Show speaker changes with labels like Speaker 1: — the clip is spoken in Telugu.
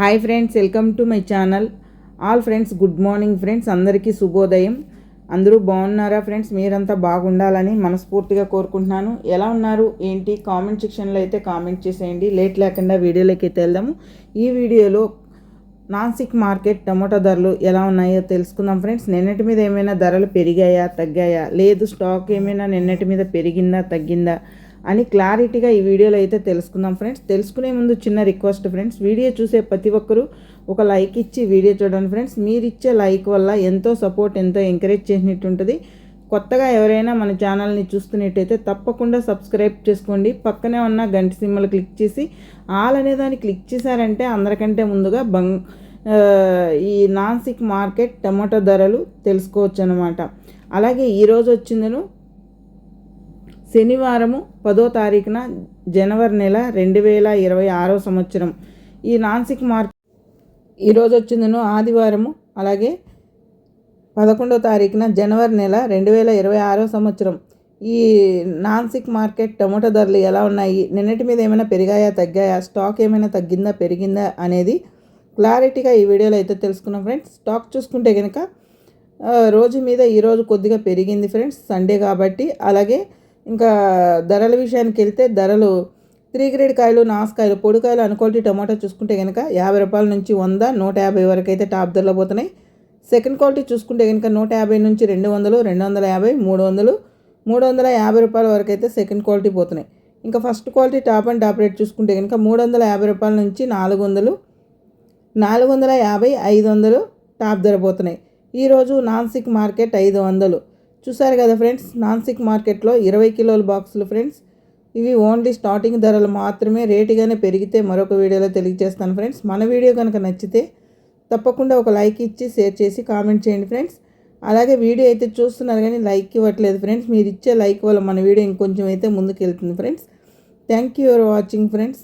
Speaker 1: Hi friends welcome to my channel all friends good morning friends అందరికీ శుభోదయం. అందరూ బాగున్నారా ఫ్రెండ్స్ మీరంతా బాగుండాలని మనస్ఫూర్తిగా కోరుకుంటున్నాను. ఎలా ఉన్నారు? ఏంటి? కామెంట్ సెక్షన్లో అయితే కామెంట్ చేసేయండి. లేట్ లేకుండా వీడియోలోకి అయితే వెళ్దాము. ఈ వీడియోలో నాన్సిక్ మార్కెట్ టమోటా ధరలు ఎలా ఉన్నాయో తెలుసుకుందాం ఫ్రెండ్స్ నిన్నటి మీద ఏమైనా ధరలు పెరిగాయా తగ్గాయా? లేదు స్టాక్ ఏమైనా నిన్నటి మీద పెరిగిందా తగ్గిందా? అని క్లారిటీగా ఈ వీడియోలో అయితే తెలుసుకుందాం ఫ్రెండ్స్. తెలుసుకునే ముందు చిన్న రిక్వెస్ట్ ఫ్రెండ్స్. వీడియో చూసే ప్రతి ఒక్కరూ ఒక లైక్ ఇచ్చి వీడియో చూడండి ఫ్రెండ్స్. మీరు ఇచ్చే లైక్ వల్ల ఎంతో సపోర్ట్ ఎంతో ఎంకరేజ్ చేసినట్టు ఉంటుంది కొత్తగా ఎవరైనా మన ఛానల్ని చూస్తున్నట్టయితే తప్పకుండా సబ్స్క్రైబ్ చేసుకోండి. పక్కనే ఉన్న గంట సింబల్ క్లిక్ చేసి ఆల్ అనే దాన్ని క్లిక్ చేశారంటే అందరికంటే ముందుగా బంగ్ ఈ నాన్సిక్ మార్కెట్ టమాటో ధరలు తెలుసుకోవచ్చు అనమాట అలాగే ఈరోజు వచ్చిందను శనివారము పదో తారీఖున జనవరి నెల రెండు వేల ఇరవై ఆరో సంవత్సరం. ఈ నాన్సిక్ మార్క్ ఈరోజు వచ్చిందను ఆదివారము అలాగే పదకొండో తారీఖున జనవరి నెల రెండు వేల ఇరవై ఆరో సంవత్సరం. ఈ నాన్సిక్ మార్కెట్ టమోటా ధరలు ఎలా ఉన్నాయి? నిన్నటి మీద ఏమైనా పెరిగాయా తగ్గాయా? స్టాక్ ఏమైనా తగ్గిందా పెరిగిందా అనేది క్లారిటీగా ఈ వీడియోలో అయితే తెలుసుకున్నాం ఫ్రెండ్స్. స్టాక్ చూసుకుంటే కనుక రోజు మీద ఈరోజు కొద్దిగా పెరిగింది ఫ్రెండ్స్ సండే కాబట్టి. అలాగే ఇంకా ధరల విషయానికి వెళ్తే ధరలు త్రీ గ్రేడ్ కాయలు నాసుకాయలు పొడికాయలు అనుకోటి టమాటా చూసుకుంటే కనుక యాభై రూపాయల నుంచి వంద నూట యాభై వరకు అయితే టాప్ ధరలో పోతున్నాయి. సెకండ్ క్వాలిటీ చూసుకుంటే కనుక నూట యాభై నుంచి రెండు వందలు రెండు వందల యాభై మూడు వందలు మూడు వందల యాభై రూపాయల వరకు అయితే సెకండ్ క్వాలిటీ పోతున్నాయి. ఇంకా first quality top and top rate చూసుకుంటే కనుక మూడు వందల యాభై రూపాయల నుంచి నాలుగు వందలు నాలుగు వందల యాభై ఐదు వందలు టాప్ ధర పోతున్నాయి. ఈరోజు నాన్సిక్ మార్కెట్ ఐదు వందలు. చూసారు కదా ఫ్రెండ్స్ నాన్సిక్ మార్కెట్లో ఇరవై కిలోల బాక్సులు ఫ్రెండ్స్. ఇవి ఓన్లీ స్టార్టింగ్ ధరలు మాత్రమే రేటుగానే పెరిగితే మరొక వీడియోలో తెలియజేస్తాను ఫ్రెండ్స్. మన వీడియో కనుక నచ్చితే తప్పకుండా ఒక లైక్ ఇచ్చి షేర్ చేసి కామెంట్ చేయండి ఫ్రెండ్స్. అలాగే వీడియో అయితే చూస్తున్నారు కానీ లైక్ ఇవ్వట్లేదు ఫ్రెండ్స్. మీరు ఇచ్చే లైక్ వల్ల మన వీడియో ఇంకొంచెం అయితే ముందుకు వెళ్తుంది friends. Thank you for watching friends.